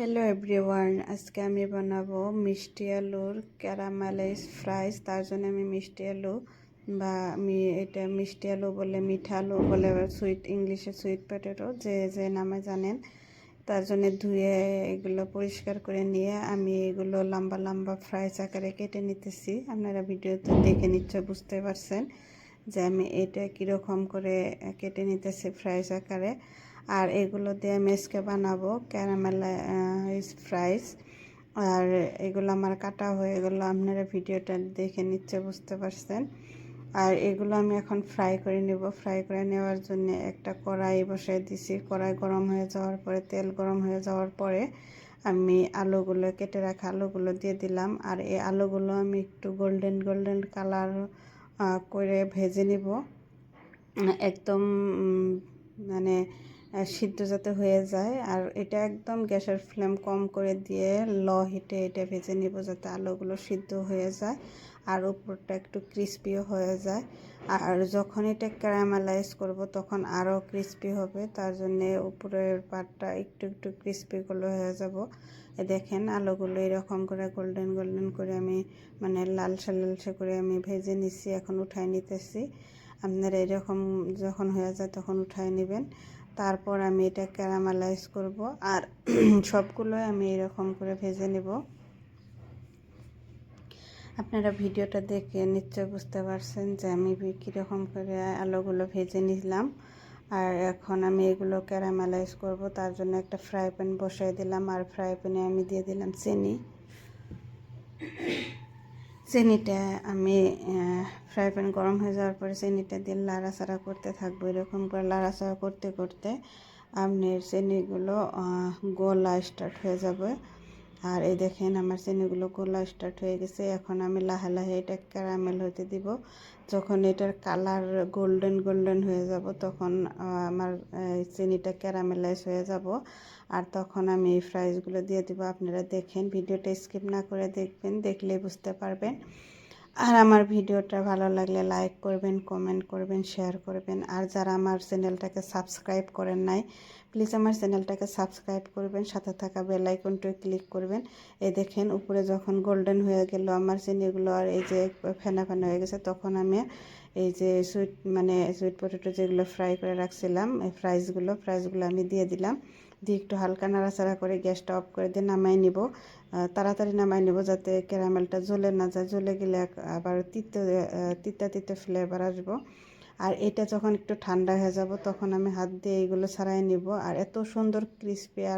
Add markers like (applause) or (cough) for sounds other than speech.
Hello everyone আজকে আমি বানাবো মিষ্টি আলুর ক্যারামেলাইজ ফ্রাইস। তার জন্য আমি মিষ্টি আলু বা আমি এটা মিষ্টি আলু বলে মিঠা আলু বলে সুইট ইংলিশে সুইট পটেটো যে যে নামে জানেন। তার জন্য ধুয়ে এগুলো পরিষ্কার করে নিয়ে আমি এগুলো লম্বা লম্বা ফ্রাইস আকারে কেটে নিতেছি। আপনারা ভিডিওতে দেখে নিশ্চয় বুঝতে পারছেন যে আমি এটা কীরকম করে কেটে নিতেছি ফ্রাইস আকারে। আর এগুলো দিয়ে আমি আজকে বানাবো, ক্যারামেল ফ্রাইস। আর এগুলো আমার কাটা হয়ে গেলো, আপনারা ভিডিওটা দেখে নিচ্ছে, বুঝতে পারছেন। আর এগুলো আমি এখন ফ্রাই করে নেব। ফ্রাই করে নেওয়ার জন্য একটা কড়াই বসিয়ে দিছি। কড়াই গরম হয়ে যাওয়ার পরে, তেল গরম হয়ে যাওয়ার পরে আমি আলুগুলো, কেটে রাখা আলুগুলো দিয়ে দিলাম। আর এই আলুগুলো আমি একটু গোল্ডেন গোল্ডেন কালার করে ভেজে নিব। একদম সিদ্ধ যাতে হয়ে যায়। আর এটা একদম গ্যাসের ফ্লেম কম করে দিয়ে ল হিটে এটা ভেজে নিব যাতে আলুগুলো সিদ্ধ হয়ে যায় আর উপরটা একটু ক্রিস্পিও হয়ে যায়। আর যখন এটা ক্যারামেলাইজ করব তখন আরও ক্রিস্পি হবে, তার জন্য উপরের পাটটা একটু একটু ক্রিস্পি করলে হয়ে যাব। দেখেন আলুগুলো এরকম করে গোল্ডেন গোল্ডেন করে আমি মানে লালসা লালসে করে আমি ভেজে নিছি, এখন উঠাই নিতেছি। আপনারা এরকম যখন হয়ে যায় তখন উঠাই নেবেন। তারপর আমি এটা ক্যারামেলাইজ করব আর (clears throat) সবগুলো আমি এরকম করে ভেজে নেব। আপনারা ভিডিওটা দেখে নিশ্চয় বুঝতে পারছেন যে আমি কীরকম করে আলুগুলো ভেজে নিলাম। আর এখন আমি এগুলো ক্যারামেলাইজ করব, তার জন্য একটা ফ্রাই প্যান বসাই দিলাম। আর ফ্রাই প্যানে আমি দিয়ে দিলাম চিনি। চিনিটা আমি ফ্রাই প্যান গরম হয়ে যাওয়ার পরে চিনিটা দিয়ে লাড়াচাড়া করতে থাকব, এরকম করে লাড়াচাড়া করতে করতে আপনার চিনিগুলো গলা স্টার্ট হয়ে যাবে। আর এই দেখেন আমার চিনিগুলো গোলা স্টার্ট হয়ে গেছে। এখন আমি লাহে লাহে এটা ক্যারামেল হতে দিব। যখন এটার কালার গোল্ডেন গোল্ডেন হয়ে যাব, তখন আমার চিনিটা ক্যারামেলাইজ হয়ে যাব। আর তখন আমি এই ফ্রাইজগুলো দিয়ে দিব। আপনারা দেখেন, ভিডিওটা স্কিপ না করে দেখবেন দেখলে বুঝতে পারবেন। আর আমার ভিডিওটা ভালো লাগলে লাইক করবেন, কমেন্ট করবেন, শেয়ার করবেন। আর যারা আমার চ্যানেলটাকে সাবস্ক্রাইব করেন নাই প্লিজ আমার চ্যানেলটাকে সাবস্ক্রাইব করবেন, সাথে থাকা বেল আইকনটায় ক্লিক করবেন। এই দেখেন, উপরে যখন গোল্ডেন হয়ে গেল আমার চিনিগুলো আর এই যে ফেনা ফেনা হয়ে গেছে, তখন আমি এই যে সুইট মানে সুইট পটেটো যেগুলো ফ্রাই করে রাখছিলাম, এই ফ্রাইজগুলো ফ্রাইজগুলো আমি দিয়ে দিলাম। দিয়ে একটু হালকা নাড়াচাড়া করে গ্যাসটা অফ করে দিয়ে নামাই নিব। তাড়াতাড়ি নামাই নেব যাতে ক্যারামেলটা জ্বলে না যায়। জ্বলে গেলে আবার তিতা তিতা তিতা ফ্লেভার আসব। আর এটা যখন একটু ঠান্ডা হয়ে যাব, তখন আমি হাত দিয়ে এগুলো ছাড়াই নিব। আর এত সুন্দর ক্রিসপি আর